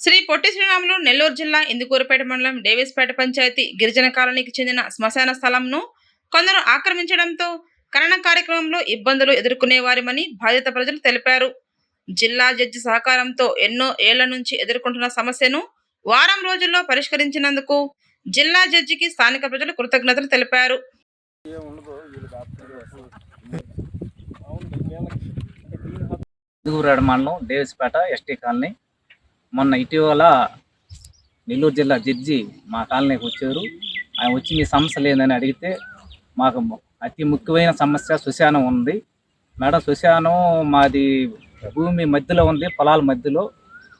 శ్రీ పొట్టి శ్రీరాములు నెల్లూరు జిల్లా ఇందుకూరుపేట మండలం డేవిస్పేట పంచాయతీ గిరిజన కాలనీకి చెందిన శ్మశాన స్థలంను కొందరు ఆక్రమించడంతో ఖనన కార్యక్రమంలో ఇబ్బందులు ఎదుర్కొనేవారమని బాధిత ప్రజలు తెలిపారు. జిల్లా జడ్జి సహకారంతో ఎన్నో ఏళ్ళ నుంచి ఎదుర్కొంటున్న సమస్యను వారం రోజుల్లో పరిష్కరించినందుకు జిల్లా జడ్జికి స్థానిక ప్రజలు కృతజ్ఞతలు తెలిపారు. మండలం డేవిస్పేట ఎస్టీ కాలనీ మొన్న ఇటీవల నెల్లూరు జిల్లా జడ్జి మా కాలనీకి వచ్చారు. ఆయన వచ్చి మీ సమస్య లేదని అడిగితే మాకు అతి ముఖ్యమైన సమస్య సుశానం ఉంది. మేడం సుశానం మాది భూమి మధ్యలో ఉంది పొలాల మధ్యలో.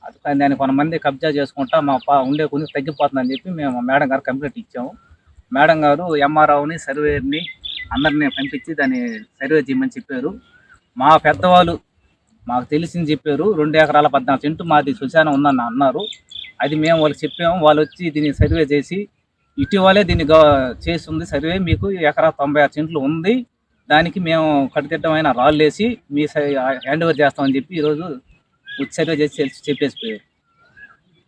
అది దాన్ని కొంతమంది కబ్జా చేసుకుంటా మా పా ఉండే కొంచెం తగ్గిపోతుందని చెప్పి మేము మేడం గారు కంప్లైంట్ ఇచ్చాము. మేడం గారు ఎంఆర్ఓని సర్వేని అందరిని పంపించి దాన్ని సర్వే చేయమని చెప్పారు. మా పెద్దవాళ్ళు మాకు తెలిసింది చెప్పారు రెండు ఎకరాల పద్నాలుగు సెంటు మాది శ్మశానం ఉందని అన్నారు. అది మేము వాళ్ళకి చెప్పాము వాళ్ళు వచ్చి దీన్ని సర్వే చేసి ఇటీవలే దీన్ని గవ- చేస్తుంది సర్వే మీకు ఎకరా తొంభై ఆరు సెంట్లు ఉంది. దానికి మేము కట్టుదిట్టమైన రాళ్ళు వేసి మీ హ్యాండ్ ఓవర్ చేస్తామని చెప్పి ఈరోజు వచ్చి సర్వే చేసి చెప్పేసిపోయారు